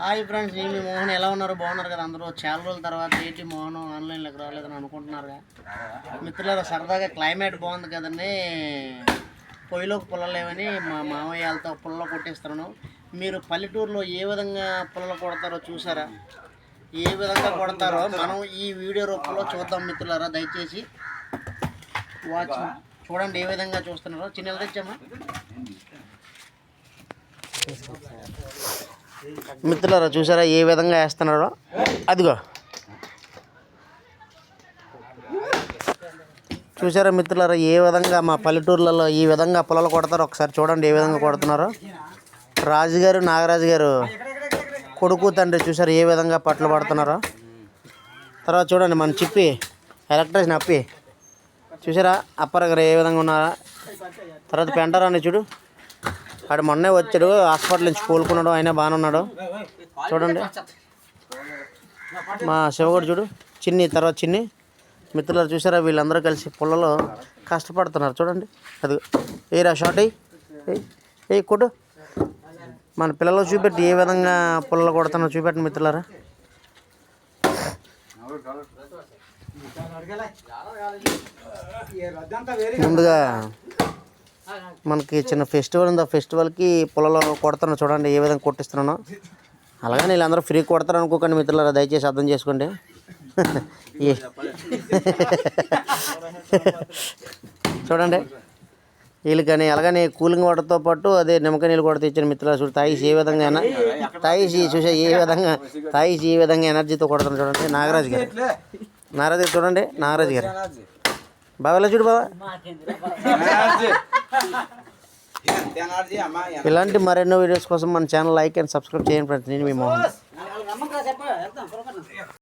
Hi friends నేను మీ మోహన్. ఎలా ఉన్నారు? బాగున్నారు కదా అందరూ? చాలా రోజుల తర్వాత ఏంటి మోహన్? ఆన్లైన్లోకి రాలేదని అనుకుంటున్నారుగా. మిత్రులారా సరదాగా క్లైమేట్ బాగుంది కదండి. పొయ్యిలోకి పుల్లలేవని మా మామయ్య వాళ్ళతో పుల్ల కొట్టిస్తున్నాను. మీరు పల్లెటూరులో ఏ విధంగా పుల్లలు కొడతారో చూసారా? ఏ విధంగా కొడతారో మనం ఈ వీడియో రూపంలో చూద్దాం మిత్రులారా దయచేసి. వాచ్ చూడండి ఏ విధంగా చూస్తున్నారో. చిన్నలు తెచ్చామా? మిత్రులారా చూసారా ఏ విధంగా వేస్తున్నాడో అదిగో. చూసారా మిత్రులారా ఏ విధంగా మా పల్లెటూర్లలో ఈ విధంగా పొలాలు కొడతారో? ఒకసారి చూడండి ఏ విధంగా కొడుతున్నారో. రాజుగారు నాగరాజు గారు కొడుకు తండ్రి చూసారు ఏ విధంగా పట్లు పడుతున్నారో? తర్వాత చూడండి మన చిప్పి ఎలక్ట్రిషన్ అప్పి. చూసారా అప్పర్ గారు ఏ విధంగా ఉన్నారా? తర్వాత పెంటారాన్ని చూడు. ఆడు మొన్నే వచ్చాడు హాస్పిటల్ నుంచి కోలుకున్నాడు ఆయన బాగానే ఉన్నాడు. చూడండి. మా శివగడు చూడు చిన్ని తర్వాత చిన్ని. మిత్రులు చూసారా వీళ్ళందరూ కలిసి పుల్లలో కష్టపడుతున్నారు. చూడండి. అది ఏరా షార్ట్ అయ్యి ఏ కొట్టు. మన పిల్లలు చూపెట్టి ఏ విధంగా పుల్లలు కొడుతున్నారో చూపెట్టండి మిత్రులారా. ముందుగా మనకి చిన్న ఫెస్టివల్ ఉంది? ఆ ఫెస్టివల్కి పొలంలో కొడుతున్నాను చూడండి ఏ విధంగా కొట్టిస్తున్నానో. అలాగే వీళ్ళందరూ ఫ్రీ కొడతారు అనుకోకండి మిత్రులారా దయచేసి అర్థం చేసుకోండి. చూడండి. వీళ్ళు కానీ అలాగనే కూలింగ్ వాటర్తో పాటు అదే నిమ్మకాయ నీళ్ళు కూడా తెచ్చిన మిత్రులు చూడు తాయిసి ఏ విధంగా ఎన- తాయిసి చూసా ఏ విధంగా తాయిసి ఏ విధంగా ఎనర్జీతో కొడతాను చూడండి. నాగరాజు గారు. నాగరాజు గారు చూడండి. నాగరాజు గారు. బాబాలో చూడు బాబా ఇలాంటి మరెన్నో వీడియోస్ కోసం మన ఛానల్ లైక్ అండ్ సబ్స్క్రైబ్ చేయండి ఫ్రెండ్స్ నేను మీ మోహన్.